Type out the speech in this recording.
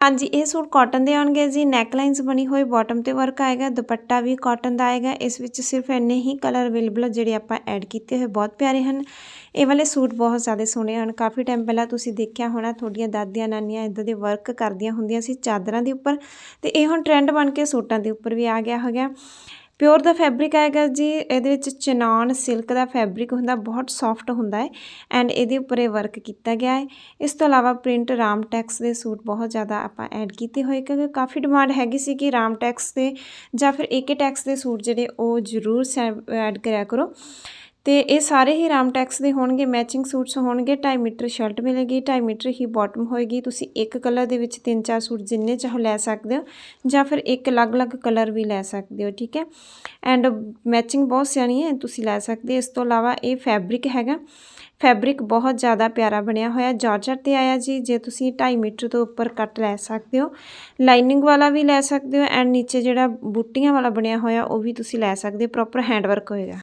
ਹਾਂਜੀ, ਇਹ suit cotton ਦੇ ਆਉਣਗੇ ਜੀ। ਨੈਕ ਲਾਈਨਸ ਬਣੀ ਹੋਈ ਬਾਟਮ ਤੇ ਵਰਕ ਆਏਗਾ। ਦੁਪੱਟਾ ਵੀ ਕਾਟਨ ਦਾ ਆਏਗਾ। ਇਸ ਵਿੱਚ ਸਿਰਫ ਇੰਨੇ ਹੀ ਕਲਰ ਅਵੇਲੇਬਲ ਆ, ਜਿਹੜੇ ਆਪਾਂ ਐਡ ਕੀਤੇ ਹੋਏ ਬਹੁਤ ਪਿਆਰੇ ਹਨ। ਇਹ ਵਾਲੇ ਸੂਟ ਬਹੁਤ ਜ਼ਿਆਦਾ ਸੋਹਣੇ ਹਨ। ਕਾਫੀ ਟਾਈਮ ਪਹਿਲਾਂ ਤੁਸੀਂ ਦੇਖਿਆ ਹੋਣਾ, ਤੁਹਾਡੀਆਂ ਦਾਦੀਆਂ, ਨਾਨੀਆਂ ਇਦਾਂ ਦੇ ਵਰਕ ਕਰਦੀਆਂ ਹੁੰਦੀਆਂ ਸੀ ਚਾਦਰਾਂ ਦੇ ਉੱਪਰ। ਤੇ ਇਹ ਹੁਣ ਟ੍ਰੈਂਡ ਬਣ ਕੇ ਸੂਟਾਂ ਦੇ ਉੱਪਰ ਵੀ ਆ ਗਿਆ ਹੈਗਾ ਪਿਓਰ ਦਾ ਫੈਬਰਿਕ ਆਏਗਾ ਜੀ, ਇਹਦੇ ਵਿੱਚ ਚਨਾਨ ਸਿਲਕ ਦਾ ਫੈਬਰਿਕ ਹੁੰਦਾ, ਬਹੁਤ ਸੌਫਟ ਹੁੰਦਾ ਹੈ ਐਂਡ ਇਹਦੇ ਉੱਪਰ ਇਹ ਵਰਕ ਕੀਤਾ ਗਿਆ ਹੈ। ਇਸ ਤੋਂ ਇਲਾਵਾ ਪ੍ਰਿੰਟ ਰਾਮ ਟੈਕਸ ਦੇ ਸੂਟ ਬਹੁਤ ਜ਼ਿਆਦਾ ਆਪਾਂ ਐਡ ਕੀਤੇ ਹੋਏ, ਕਿਉਂਕਿ ਕਾਫੀ ਡਿਮਾਂਡ ਹੈਗੀ ਸੀ ਕਿ ਰਾਮ ਟੈਕਸ ਦੇ ਜਾਂ ਫਿਰ ਏਕੇ ਟੈਕਸ ਦੇ ਸੂਟ ਜਿਹੜੇ ਉਹ ਜ਼ਰੂਰ ਐਡ ਕਰਿਆ ਕਰੋ। ਤੇ ਇਹ ਸਾਰੇ ਹੀ ਰਾਮ ਟੈਕਸ ਦੇ ਹੋਣਗੇ ਮੈਚਿੰਗ ਸੂਟਸ ਹੋਣਗੇ 2.5 ਮੀਟਰ ਸ਼ਰਟ ਮਿਲੇਗੀ 2.5 ਮੀਟਰ ਹੀ ਬਾਟਮ ਹੋਏਗੀ। ਤੁਸੀਂ ਇੱਕ ਕਲਰ ਦੇ ਵਿੱਚ ਤਿੰਨ ਚਾਰ ਸੂਟ ਜਿੰਨੇ ਚਾਹੋ ਲੈ ਸਕਦੇ ਹੋ ਜਾਂ ਫਿਰ ਇੱਕ ਅਲੱਗ-ਅਲੱਗ ਕਲਰ ਵੀ ਲੈ ਸਕਦੇ ਹੋ, ਠੀਕ ਹੈ? ਐਂਡ ਮੈਚਿੰਗ ਬਹੁਤ ਸਿਆਣੀ ਹੈ, ਤੁਸੀਂ ਲੈ ਸਕਦੇ ਇਸ ਤੋਂ ਇਲਾਵਾ ਇਹ ਫੈਬਰਿਕ ਹੈਗਾ। ਫੈਬਰਿਕ ਬਹੁਤ ਜ਼ਿਆਦਾ ਪਿਆਰਾ ਬਣਿਆ ਹੋਇਆ। ਜਾਰਜਟ ਤੇ ਆਇਆ ਜੀ, ਜੇ ਤੁਸੀਂ 2.5 ਮੀਟਰ ਤੋਂ ਉੱਪਰ ਕੱਟ ਲੈ ਸਕਦੇ ਹੋ। ਲਾਈਨਿੰਗ ਵਾਲਾ ਵੀ ਲੈ ਸਕਦੇ ਹੋ। ਐਂਡ ਨੀਚੇ ਜਿਹੜਾ ਬੂਟੀਆਂ ਵਾਲਾ ਬਣਿਆ ਹੋਇਆ, ਉਹ ਵੀ ਤੁਸੀਂ ਲੈ ਸਕਦੇ ਹੋ। ਪ੍ਰੋਪਰ ਹੈਂਡ ਵਰਕ ਹੋਏਗਾ।